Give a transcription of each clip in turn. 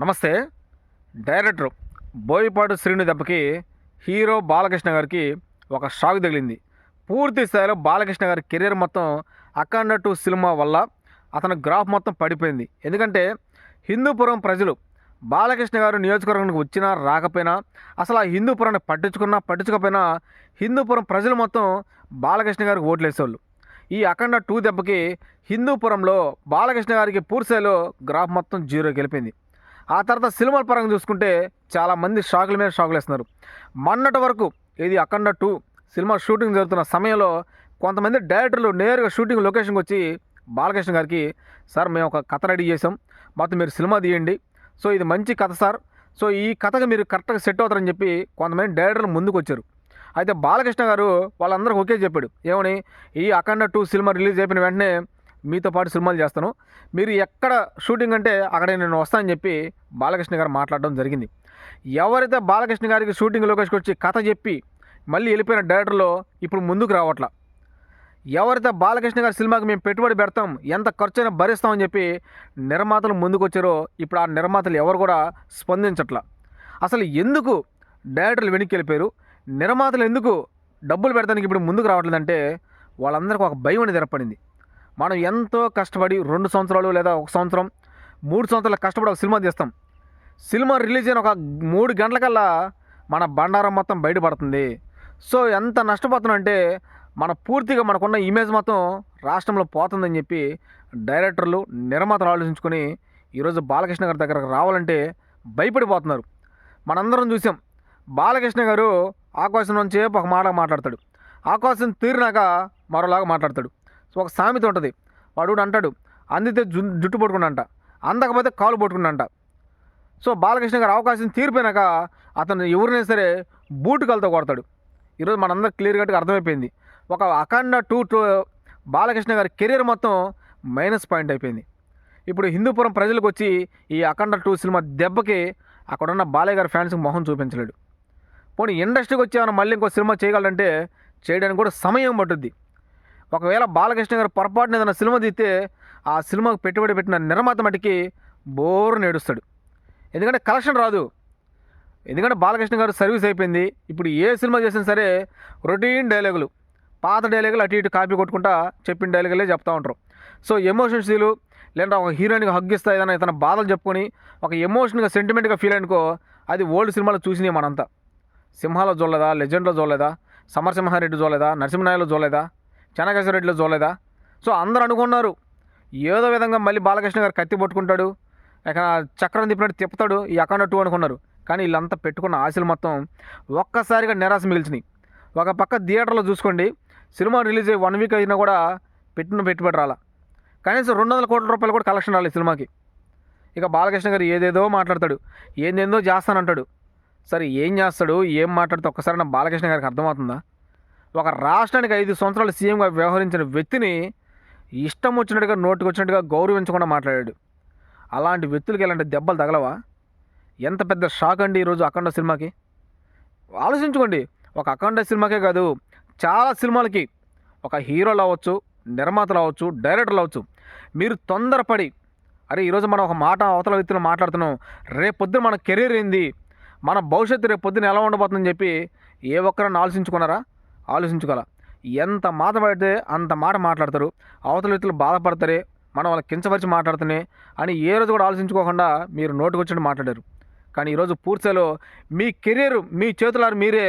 నమస్తే. డైరెక్టర్ బోయపాటి శ్రీను దెబ్బకి హీరో బాలకృష్ణ గారికి ఒక షాక్ తగిలింది. పూర్తి స్థాయిలో బాలకృష్ణ గారి కెరీర్ మొత్తం అఖండ టూ సినిమా వల్ల అతని గ్రాఫ్ మొత్తం పడిపోయింది. ఎందుకంటే హిందూపురం ప్రజలు బాలకృష్ణ గారు నియోజకవర్గానికి వచ్చినా రాకపోయినా అసలు ఆ హిందూపురాన్ని పట్టించుకున్నా పట్టించుకోకపోయినా హిందూపురం ప్రజలు మొత్తం బాలకృష్ణ గారికి ఓట్లేసేవాళ్ళు. ఈ అఖండ టూ దెబ్బకి హిందూపురంలో బాలకృష్ణ గారికి పూర్తిస్థాయిలో గ్రాఫ్ మొత్తం జీరో గెలిపింది ఆ తర్వాత సినిమాల పరంగా చూసుకుంటే చాలామంది షాకుల మీద షాకులు వేస్తున్నారు. మొన్నటి వరకు ఇది అఖండ టూ సినిమా షూటింగ్ జరుగుతున్న సమయంలో కొంతమంది డైరెక్టర్లు నేరుగా షూటింగ్ లొకేషన్కి వచ్చి బాలకృష్ణ గారికి సార్ మేము ఒక కథ రెడీ చేసాం మొత్తం మీరు సినిమా తీయండి. సో ఇది మంచి కథ సార్. సో ఈ కథకు మీరు కరెక్ట్గా సెట్ అవుతారని చెప్పి కొంతమంది డైరెక్టర్లు ముందుకు వచ్చారు. అయితే బాలకృష్ణ గారు వాళ్ళందరికీ ఒకే చెప్పాడు. ఏమని? ఈ అఖండ టూ సినిమా రిలీజ్ అయిపోయిన వెంటనే మీతో పాటు సినిమాలు చేస్తాను. మీరు ఎక్కడ షూటింగ్ అంటే అక్కడ నేను వస్తానని చెప్పి బాలకృష్ణ గారు మాట్లాడడం జరిగింది. ఎవరైతే బాలకృష్ణ గారికి షూటింగ్ లొకేషన్కి వచ్చి కథ చెప్పి మళ్ళీ వెళ్ళిపోయిన డైరెక్టర్లో ఇప్పుడు ముందుకు రావట్లా. ఎవరైతే బాలకృష్ణ గారి సినిమాకి మేము పెట్టుబడి పెడతాం ఎంత ఖర్చైనా భరిస్తామని చెప్పి నిర్మాతలు ముందుకు వచ్చారో ఇప్పుడు ఆ నిర్మాతలు ఎవరు కూడా స్పందించట్లా. అసలు ఎందుకు డైరెక్టర్లు వెనక్కి వెళ్ళిపోయారు? నిర్మాతలు ఎందుకు డబ్బులు పెడతానికి ఇప్పుడు ముందుకు రావట్లేదంటే వాళ్ళందరికీ ఒక భయం అనేది ఏర్పడింది. మనం ఎంతో కష్టపడి రెండు సంవత్సరాలు లేదా ఒక సంవత్సరం మూడు సంవత్సరాలు కష్టపడి ఒక సినిమా తీస్తాం. సినిమా రిలీజ్ అయిన ఒక మూడు గంటలకల్లా మన బండారం మొత్తం బయటపడుతుంది. సో ఎంత నష్టపోతున్నాం అంటే మన పూర్తిగా మనకున్న ఇమేజ్ మొత్తం రాష్ట్రంలో పోతుందని చెప్పి డైరెక్టర్లు నిర్మాతలు ఆలోచించుకొని ఈరోజు బాలకృష్ణ గారి దగ్గరకు రావాలంటే భయపడిపోతున్నారు. మనందరం చూసాం బాలకృష్ణ గారు ఆకాశం నుంచి ఒక మాట మాట్లాడతాడు. ఆకాశం తీరినాక మరోలాగా మాట్లాడతాడు. సో ఒక సామెత ఉంటుంది. వాడు కూడా అంటాడు అందితే జు జుట్టు పట్టుకున్నంట అందకపోతే కాలు పట్టుకున్నంట సో బాలకృష్ణ గారు అవకాశం తీరిపోయినాక అతను ఎవరినైనా సరే బూటు కలతో కొడతాడు. ఈరోజు మనందరికి క్లియర్ కట్గా అర్థమైపోయింది. ఒక అఖండ టూ టూ బాలకృష్ణ గారి కెరీర్ మొత్తం మైనస్ పాయింట్ అయిపోయింది. ఇప్పుడు హిందూపురం ప్రజలకు వచ్చి ఈ అఖండ టూ సినిమా దెబ్బకి అక్కడున్న బాలయ్య గారి ఫ్యాన్స్కి మొహం చూపించలేడు. పోనీ ఇండస్ట్రీకి వచ్చి ఏమైనా మళ్ళీ ఇంకో సినిమా చేయగలంటే చేయడానికి కూడా సమయం పట్టుద్ది. ఒకవేళ బాలకృష్ణ గారు పొరపాటున ఏదైనా సినిమా తీస్తే ఆ సినిమాకు పెట్టుబడి పెట్టిన నిర్మాత మటుకి బోరు నేడుస్తాడు. ఎందుకంటే కలెక్షన్ రాదు. ఎందుకంటే బాలకృష్ణ గారు సర్వీస్ అయిపోయింది. ఇప్పుడు ఏ సినిమా చేసినా సరే రొటీన్ డైలాగులు పాత డైలాగులు అటు ఇటు కాపీ కొట్టుకుంటా చెప్పిన డైలాగులే చెప్తా ఉంటారు. సో ఎమోషన్ సీలు లేదంటే ఒక హీరోయిన్గా హగ్గిస్తా ఏదైనా ఇతను బాధలు చెప్పుకొని ఒక ఎమోషన్గా సెంటిమెంట్గా ఫీల్ అనుకో అది ఓల్డ్ సినిమాలో చూసినాయి మనంతా. సింహాలో చూడలేదా లెజెండ్లో చూడలేదా సమరసింహారెడ్డి చూడలేదా నరసింహనాయలో చూడలేదా? చెనకేశ్వరరెడ్డిలో చూడలేదా? సో అందరూ అనుకున్నారు ఏదో విధంగా మళ్ళీ బాలకృష్ణ గారు కత్తి పట్టుకుంటాడు ఇక చక్రం తిప్పినట్టు తిప్పుతాడు ఈ అఖండ టూ అనుకున్నారు. కానీ వీళ్ళంతా పెట్టుకున్న ఆశలు మొత్తం ఒక్కసారిగా నిరాశ మిగిల్చినాయి. ఒక పక్క థియేటర్లో చూసుకోండి సినిమా రిలీజ్ అయ్యి వన్ వీక్ అయినా కూడా పెట్టిన పెట్టుబడి రాలా. కనీసం రెండు వందల కోట్ల రూపాయలు కూడా కలెక్షన్ రాలేదు సినిమాకి. ఇక బాలకృష్ణ గారు ఏదేదో మాట్లాడతాడు ఏందేందో చేస్తానంటాడు. సరే ఏం చేస్తాడు ఏం మాట్లాడితే ఒక్కసారి నా బాలకృష్ణ గారికి అర్థమవుతుందా? ఒక రాష్ట్రానికి ఐదు సంవత్సరాలు సీఎంగా వ్యవహరించిన వ్యక్తిని ఇష్టం వచ్చినట్టుగా నోటికి వచ్చినట్టుగా గౌరవించకుండా మాట్లాడాడు. అలాంటి వ్యక్తులకి ఇలాంటి దెబ్బలు తగలవా? ఎంత పెద్ద షాక్ అండి ఈరోజు అఖండ సినిమాకి? ఆలోచించుకోండి. ఒక అఖండ సినిమాకే కాదు చాలా సినిమాలకి ఒక హీరోలు అవ్వచ్చు నిర్మాతలు అవ్వచ్చు డైరెక్టర్లు అవ్వచ్చు. మీరు తొందరపడి అరే ఈరోజు మనం ఒక మాట అవతల వ్యక్తిని మాట్లాడుతున్నాం రేపు పొద్దున మన కెరీర్ ఏంది మన భవిష్యత్తు రేపొద్దున ఎలా ఉండబోతుందని చెప్పి ఏ ఒక్కరన్నా ఆలోచించుకున్నారా? ఆలోచించుకోవాలా? ఎంత మాట పడితే అంత మాట మాట్లాడతారు. అవతల వ్యక్తులు బాధపడతారే మనం వాళ్ళకి కించపరిచి మాట్లాడుతూనే అని ఏ రోజు కూడా ఆలోచించుకోకుండా మీరు నోటుకొచ్చినట్టు మాట్లాడారు. కానీ ఈరోజు పూర్తిలో మీ కెరీర్ మీ చేతులారు మీరే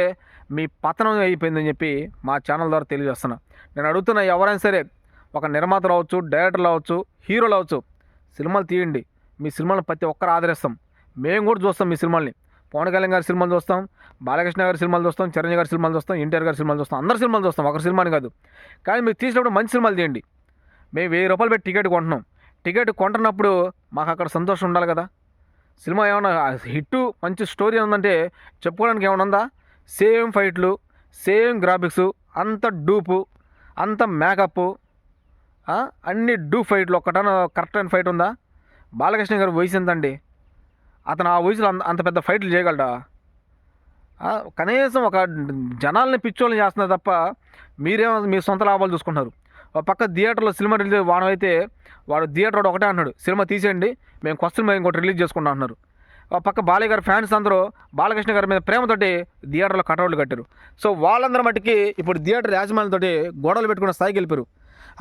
మీ పతనం అయిపోయిందని చెప్పి మా ఛానల్ ద్వారా తెలియజేస్తున్నా. నేను అడుగుతున్న ఎవరైనా సరే ఒక నిర్మాతలు అవ్వచ్చు డైరెక్టర్లు అవ్వచ్చు హీరోలు అవ్వచ్చు సినిమాలు తీయండి. మీ సినిమాలను ప్రతి ఒక్కరు ఆదరిస్తాం. మేము కూడా చూస్తాం మీ సినిమాల్ని. పవన్ కళ్యాణ్ గారి సినిమాలు చూస్తాం బాలకృష్ణ గారి సినిమాలు చూస్తాం చిరంజీవి గారి సినిమాలు చూస్తాం ఎన్టీఆర్ గారి సినిమాలు చూస్తాం. అందరి సినిమాలు చూస్తాం ఒకరి సినిమాని కాదు. కానీ మీరు తీసినప్పుడు మంచి సినిమాలు తీయండి. మేము వెయ్యి రూపాయలు పెట్టి టికెట్ కొంటున్నాం. టికెట్ కొంటున్నప్పుడు మాకు అక్కడ సంతోషం ఉండాలి కదా. సినిమా ఏమైనా హిట్ మంచి స్టోరీ ఉందంటే చెప్పుకోవడానికి ఏమైనా ఉందా? సేమ్ ఫైట్లు సేమ్ గ్రాఫిక్స్ అంత డూపు అంత మేకప్ అన్ని డూ ఫైట్లు ఒక్కటన కరెక్ట్ అయిన ఫైట్ ఉందా? బాలకృష్ణ గారి వయసు ఎంతండి? అతను ఆ వయసులో అంత అంత పెద్ద ఫైట్లు చేయగలడా? కనీసం ఒక జనాల్ని పిచ్చోళ్ళని చేస్తున్నారు తప్ప మీరేమో మీ సొంత లాభాలు చూసుకుంటున్నారు. ఒక పక్క థియేటర్లో సినిమా రిలీజ్ వాడు అయితే వాడు థియేటర్ ఒకటే అంటున్నాడు. సినిమా తీసేయండి మేము కొత్త మేము ఇంకోటి రిలీజ్ చేసుకుంటాం అంటున్నారు. ఒక పక్క బాలయ్య గారి ఫ్యాన్స్ అందరూ బాలకృష్ణ గారి మీద ప్రేమతోటి థియేటర్లో కటౌట్లు కట్టారు. సో వాళ్ళందరూ మట్టుకి ఇప్పుడు థియేటర్ యాజమాన్యంతో గొడవలు పెట్టుకున్న స్థాయికి వెళ్ళిపోయారు.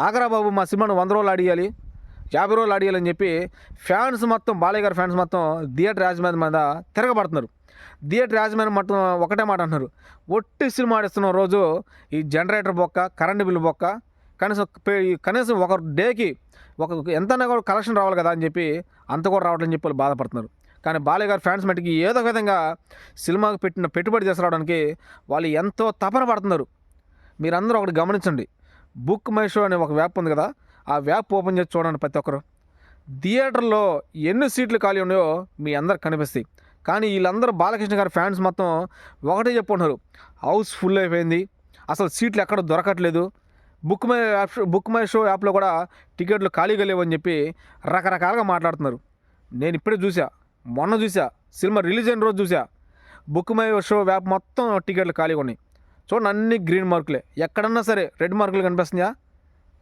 ఆగరా బాబు మా సినిమాను వంద రోజులు ఆడియాలి. యాభై రోజులు ఆడియాలని చెప్పి ఫ్యాన్స్ మొత్తం బాలయ్య గారి ఫ్యాన్స్ మొత్తం థియేటర్ యాజమాన్యం మీద తిరగబడుతున్నారు. థియేటర్ యాజమాన్యం మొత్తం ఒకటే మాట అంటున్నారు. ఒట్టి సినిమా ఆడిస్తున్న రోజు ఈ జనరేటర్ బొక్క కరెంటు బిల్లు బొక్క కనీసం కనీసం ఒక డేకి ఒక ఎంతైనా కూడా కలెక్షన్ రావాలి కదా అని చెప్పి అంత కూడా రావట్లని చెప్పి వాళ్ళు బాధపడుతున్నారు. కానీ బాలయ్య గారు ఫ్యాన్స్ మటుకి ఏదో విధంగా సినిమాకి పెట్టిన పెట్టుబడి తీసుకురావడానికి వాళ్ళు ఎంతో తపన పడుతున్నారు. మీరందరూ ఒకటి గమనించండి. బుక్ మై షో అనే ఒక వ్యాప్ ఉంది కదా ఆ వ్యాప్ ఓపెన్ చేసి చూడండి ప్రతి ఒక్కరు. థియేటర్లో ఎన్ని సీట్లు ఖాళీ ఉన్నాయో మీ అందరికి కనిపిస్తాయి. కానీ వీళ్ళందరూ బాలకృష్ణ గారి ఫ్యాన్స్ మొత్తం ఒకటే చెప్పుకుంటున్నారు. హౌస్ ఫుల్ అయిపోయింది. అసలు సీట్లు ఎక్కడ దొరకట్లేదు. Book my app book my show యాప్లో కూడా టికెట్లు ఖాళీగా లేవని చెప్పి రకరకాలుగా మాట్లాడుతున్నారు. నేను ఇప్పుడే చూసా. మొన్న చూసా. సినిమా రిలీజ్ అయిన రోజు చూసా. బుక్ మై షో యాప్ మొత్తం టికెట్లు ఖాళీగా ఉన్నాయి. చూడండి అన్ని గ్రీన్ మార్కులే. ఎక్కడన్నా సరే రెడ్ మార్కులు కనిపిస్తున్నాయా?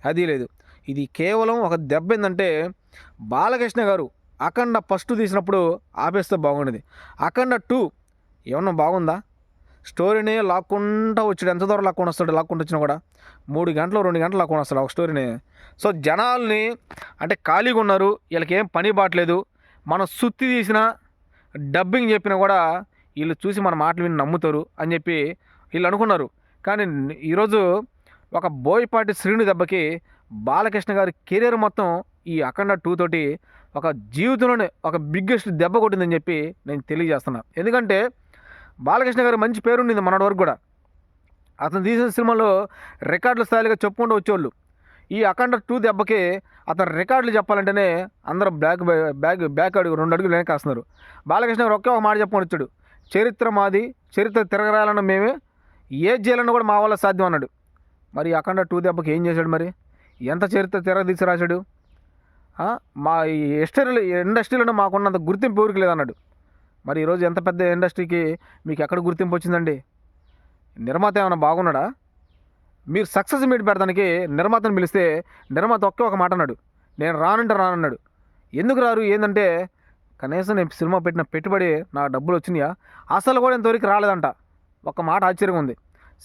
అది లేదు. ఇది కేవలం ఒక దెబ్బ ఏంటంటే బాలకృష్ణ గారు అఖండ ఫస్ట్ తీసినప్పుడు ఆపేస్తే బాగుండేది. అఖండ టూ ఏమన్నా బాగుందా? స్టోరీని లాక్కుంటా వచ్చాడు. ఎంత దూరం లాక్కుండా వస్తాడు? లాక్కుంటూ వచ్చినా కూడా మూడు గంటలు రెండు గంటలు లాక్కుండా వస్తాడు ఒక స్టోరీని. సో జనాల్ని అంటే ఖాళీగా ఉన్నారు. వీళ్ళకి ఏం పని బాట్లేదు మనం సుత్తి తీసిన డబ్బింగ్ చెప్పినా కూడా వీళ్ళు చూసి మన మాటలు విని నమ్ముతారు అని చెప్పి వీళ్ళు అనుకున్నారు. కానీ ఈరోజు ఒక బోయపాటి శ్రీను దెబ్బకి బాలకృష్ణ గారి కెరీర్ మొత్తం ఈ అఖండ టూ తోటి ఒక జీవితంలోనే ఒక బిగ్గెస్ట్ దెబ్బ కొట్టిందని చెప్పి నేను తెలియజేస్తున్నా. ఎందుకంటే బాలకృష్ణ గారు మంచి పేరుండింది మనటి వరకు కూడా. అతను తీసిన సినిమాలో రికార్డుల స్థాయిగా చెప్పుకుంటూ వచ్చేవాళ్ళు. ఈ అఖండ టూ దెబ్బకి అతను రికార్డులు చెప్పాలంటేనే అందరూ బ్యాక్ బ్యాగ్ బ్యాక్ అడుగు రెండు అడుగులు వెనకాస్తున్నారు బాలకృష్ణ గారు ఒకే ఒక మాట చెప్పుకొని వచ్చాడు. చరిత్ర మాది చరిత్ర తిరగరాలన్న మేమే ఏది చేయాలన్నా కూడా మా వల్ల సాధ్యం అన్నాడు. మరి అఖండ టూ దెబ్బకి ఏం చేశాడు మరి? ఎంత చరిత్ర తెరదీసి రాశాడు మా ఈ హిస్టరీలో ఇండస్ట్రీలోనే మాకున్నంత గుర్తింపు ఎవరికి లేదన్నాడు. మరి ఈరోజు ఎంత పెద్ద ఇండస్ట్రీకి మీకు ఎక్కడ గుర్తింపు వచ్చిందండి? నిర్మాత ఏమైనా బాగున్నాడా? మీరు సక్సెస్ మీట్ పెడతానికి నిర్మాతను పిలిస్తే నిర్మాత ఒకే ఒక మాట అన్నాడు. నేను రానంటే రానన్నాడు. ఎందుకు రారు? ఏంటంటే కనీసం నేను సినిమా పెట్టిన పెట్టుబడి నా డబ్బులు వచ్చినాయా? అసలు కూడా ఇంతవరకు రాలేదంట. ఒక మాట ఆశ్చర్యం ఉంది.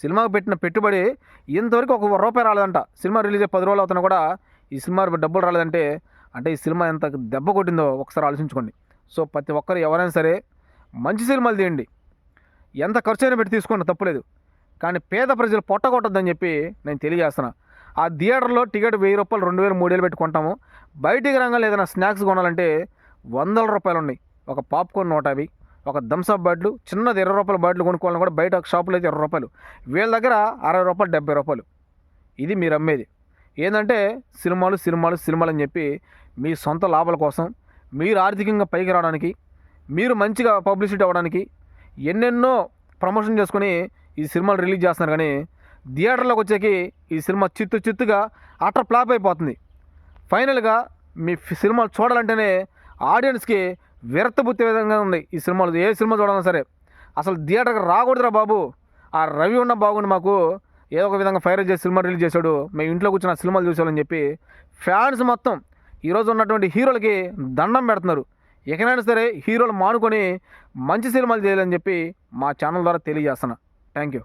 సినిమాకు పెట్టిన పెట్టుబడి ఇంతవరకు ఒక రూపాయి రాలేదంట. సినిమా రిలీజ్ అయ్యి పది రోజులు అవుతున్నా కూడా ఈ సినిమా డబ్బులు రాలేదంటే అంటే ఈ సినిమా ఎంత దెబ్బ కొట్టిందో ఒకసారి ఆలోచించుకోండి. సో ప్రతి ఒక్కరు ఎవరైనా సరే మంచి సినిమాలు తీయండి. ఎంత ఖర్చు అయినా పెట్టి తీసుకోండి తప్పులేదు. కానీ పేద ప్రజలు పొట్టగొట్టద్దని చెప్పి నేను తెలియజేస్తున్నా. ఆ థియేటర్లో టికెట్ వెయ్యి రూపాయలు రెండు వేలు మూడు వేలు పెట్టి కొంటాము. బయటికి రంగాలు ఏదైనా స్నాక్స్ కొనాలంటే వందల రూపాయలు ఉన్నాయి ఒక పాప్కార్న్ నూట యాభై. ఒక థమ్స్అప్ బాటిల్ చిన్నది ఇరవై రూపాయల బాటిల్ కొనుక్కోవాలని కూడా బయట షాపులో అయితే ఇరవై రూపాయలు. వీళ్ళ దగ్గర అరవై రూపాయలు డెబ్బై రూపాయలు. ఇది మీరు అమ్మేది. ఏంటంటే సినిమాలు సినిమాలు సినిమాలు అని చెప్పి మీ సొంత లాభాల కోసం మీరు ఆర్థికంగా పైకి రావడానికి మీరు మంచిగా పబ్లిసిటీ అవ్వడానికి ఎన్నెన్నో ప్రమోషన్ చేసుకొని ఈ సినిమాలు రిలీజ్ చేస్తున్నారు. కానీ థియేటర్లోకి వచ్చేకి ఈ సినిమా చిత్తు చిత్తుగా అట్ర ఫ్లాప్ అయిపోతుంది. ఫైనల్గా మీ సినిమాలు చూడాలంటేనే ఆడియన్స్కి విరక్తబుత్తే విధంగా ఉంది ఈ సినిమాలు. ఏ సినిమా చూడాలన్నా సరే. అసలు థియేటర్కి రాకూడదురా బాబు. ఆ రవి ఉన్న బాగుండి మాకు ఏదో ఒక విధంగా ఫైర్ చేసి సినిమా రిలీజ్ చేశాడు. మేము ఇంట్లో కూర్చొని ఆ సినిమాలు చూసామని చెప్పి ఫ్యాన్స్ మొత్తం ఈరోజు ఉన్నటువంటి హీరోలకి దండం పెడుతున్నారు. ఎక్కడైనా సరే హీరోలు మానుకొని మంచి సినిమాలు చేయాలని చెప్పి మా ఛానల్ ద్వారా తెలియజేస్తున్నా. Thank you